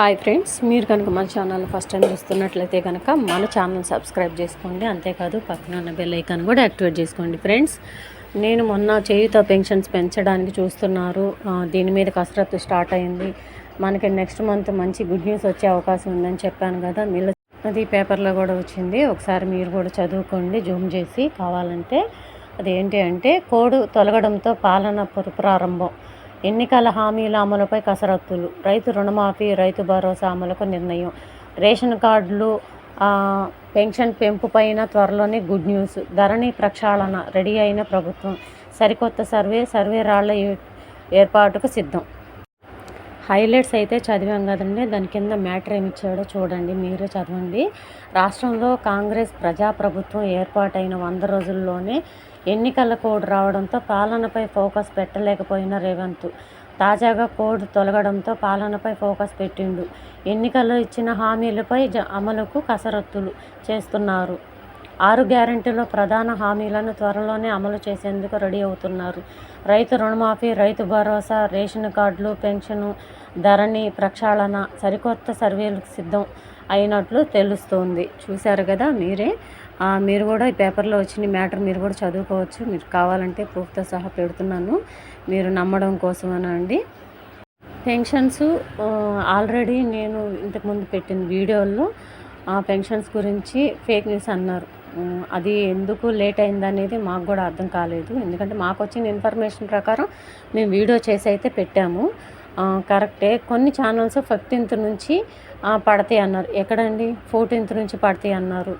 Hi friends మీరు కనుక మన ఛానల్ ఫస్ట్ టైం చూస్తున్నట్లయితే కనుక మన ఛానల్ సబ్స్క్రైబ్ చేసుకోండి. అంతేకాదు పక్కన ఉన్న బెల్ ఐకాన్ కూడా యాక్టివేట్ చేసుకోండి ఫ్రెండ్స్. నేను మొన్న చేయుత పెన్షన్స్ పెంచడానికి చూస్తున్నారు. దీని మీద కసరత్తు స్టార్ట్ అయింది. మనకి నెక్స్ట్ మంత్ మంచి గుడ్ న్యూస్ వచ్చే అవకాశం ఉందని చెప్పాను కదా. మీరు అది పేపర్లో కూడా వచ్చింది. ఒకసారి మీరు కూడా చదువుకోండి జూమ్ చేసి కావాలంటే. అదేంటి అంటే కోడు తొలగడంతో పాలన పుర- ప్రారంభం. ఎన్నికల హామీల అమలుపై కసరత్తులు. రైతు రుణమాఫీ రైతు భరోసా అమలుకు నిర్ణయం. రేషన్ కార్డులు పెన్షన్ పెంపు పైన త్వరలోనే గుడ్ న్యూస్. ధరణి ప్రక్షాళన రెడీ అయిన ప్రభుత్వం. సరికొత్త సర్వే సర్వే రాళ్ళ ఏ- ఏర్పాటుకు సిద్ధం. హైలైట్స్ అయితే చదివాం కదండి. దాని కింద మ్యాటర్ ఏమి ఇచ్చాడో చూడండి. మీరే చదవండి. రాష్ట్రంలో కాంగ్రెస్ ప్రజాప్రభుత్వం ఏర్పాటైన వంద రోజుల్లోనే ఎన్నికల కోడ్ రావడంతో పాలనపై ఫోకస్ పెట్టలేకపోయిన రేవంత్. తాజాగా కోడ్ తొలగడంతో పాలనపై ఫోకస్ పెట్టిండు. ఎన్నికల్లో ఇచ్చిన హామీలపై జ అమలుకు కసరత్తులు చేస్తున్నారు. ఆరు గ్యారెంటీలో ప్రధాన హామీలను త్వరలోనే అమలు చేసేందుకు రెడీ అవుతున్నారు. రైతు రుణమాఫీ రైతు భరోసా రేషన్ కార్డులు పెన్షను ధరణి ప్రక్షాళన సరికొత్త సర్వేలకు సిద్ధం అయినట్లు తెలుస్తోంది. చూశారు కదా మీరే? మీరు కూడా ఈ పేపర్లో వచ్చిన మ్యాటర్ మీరు కూడా చదువుకోవచ్చు. మీరు కావాలంటే ప్రూఫ్తో సహా పెడుతున్నాను. మీరు నమ్మడం కోసమేనా అండి పెన్షన్స్ ఆల్రెడీ నేను ఇంతకుముందు పెట్టిన వీడియోల్లో ఆ పెన్షన్స్ గురించి ఫేక్ న్యూస్ అన్నారు. అది ఎందుకు లేట్ అయింది అనేది మాకు కూడా అర్థం కాలేదు. ఎందుకంటే మాకు వచ్చిన ఇన్ఫర్మేషన్ ప్రకారం మేము వీడియో చేసి అయితే పెట్టాము. కరెక్టే. కొన్ని ఛానల్స్ ఫిఫ్టీన్త్ నుంచి పడతాయి అన్నారు. ఎక్కడండి? ఫోర్టీన్త్ నుంచి పడతాయి అన్నారు.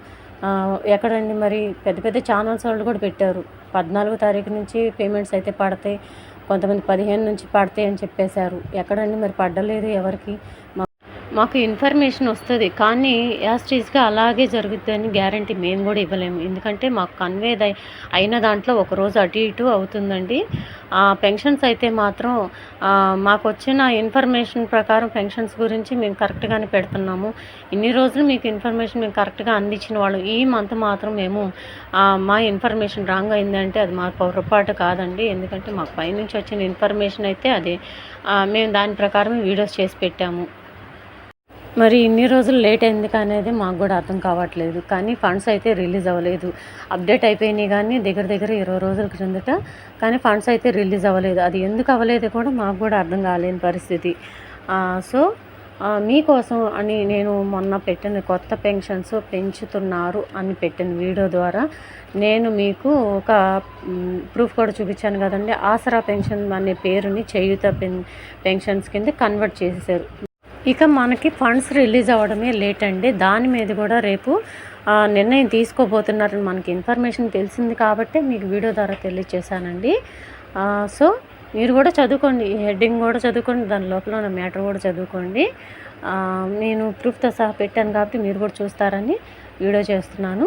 ఎక్కడండి మరి? పెద్ద పెద్ద ఛానల్స్ వాళ్ళు కూడా పెట్టారు. పద్నాలుగో తారీఖు నుంచి పేమెంట్స్ అయితే పడతాయి. కొంతమంది పదిహేను నుంచి పడతాయి అని చెప్పేశారు. ఎక్కడండి మరి? పడ్డలేదు ఎవరికి? మాకు ఇన్ఫర్మేషన్ వస్తుంది కానీ యాస్టీజ్గా అలాగే జరుగుతుందని గ్యారంటీ మేము కూడా ఇవ్వలేము. ఎందుకంటే మాకు కన్వే అయిన దాంట్లో ఒక రోజు అటు ఇటు అవుతుందండి. ఆ పెన్షన్స్ అయితే మాత్రం మాకు వచ్చిన ఇన్ఫర్మేషన్ ప్రకారం పెన్షన్స్ గురించి మేము కరెక్ట్గానే పెడుతున్నాము. ఇన్ని రోజులు మీకు ఇన్ఫర్మేషన్ మేము కరెక్ట్గా అందించిన వాళ్ళు. ఈ మంత్ మాత్రం మేము మా ఇన్ఫర్మేషన్ రాంగ్ అయిందంటే అది మా పొరపాటు కాదండి. ఎందుకంటే మాకు పైనుంచి వచ్చిన ఇన్ఫర్మేషన్ అయితే అదే. మేము దాని ప్రకారం వీడియోస్ చేసి పెట్టాము. మరి ఇన్ని రోజులు లేట్ ఎందుకు అనేది మాకు కూడా అర్థం కావట్లేదు. కానీ ఫండ్స్ అయితే రిలీజ్ అవ్వలేదు. అప్డేట్ అయిపోయినాయి కానీ దగ్గర దగ్గర ఇరవై రోజుల క్రిందట కానీ ఫండ్స్ అయితే రిలీజ్ అవ్వలేదు. అది ఎందుకు అవ్వలేదు కూడా మాకు కూడా అర్థం కాలేని పరిస్థితి. సో మీకోసం అని నేను మొన్న పెట్టిన కొత్త పెన్షన్స్ పెంచుతున్నారు అని పెట్టిన వీడియో ద్వారా నేను మీకు ఒక ప్రూఫ్ కూడా చూపించాను కదండి. ఆసరా పెన్షన్ అనే పేరుని చేయుత పెన్ పెన్షన్స్ కింద కన్వర్ట్ చేసేసారు. ఇక మనకి ఫండ్స్ రిలీజ్ అవ్వడమే లేట్ అండి. దాని మీద కూడా రేపు నిర్ణయం తీసుకోబోతున్నారని మనకి ఇన్ఫర్మేషన్ తెలిసింది కాబట్టి మీకు వీడియో ద్వారా తెలియచేశానండి సో మీరు కూడా చదువుకోండి. హెడ్డింగ్ కూడా చదువుకోండి. దాని లోపల ఉన్న మ్యాటర్ కూడా చదువుకోండి. నేను ప్రూఫ్తో సహా పెట్టాను కాబట్టి మీరు కూడా చూస్తారని వీడియో చేస్తున్నాను.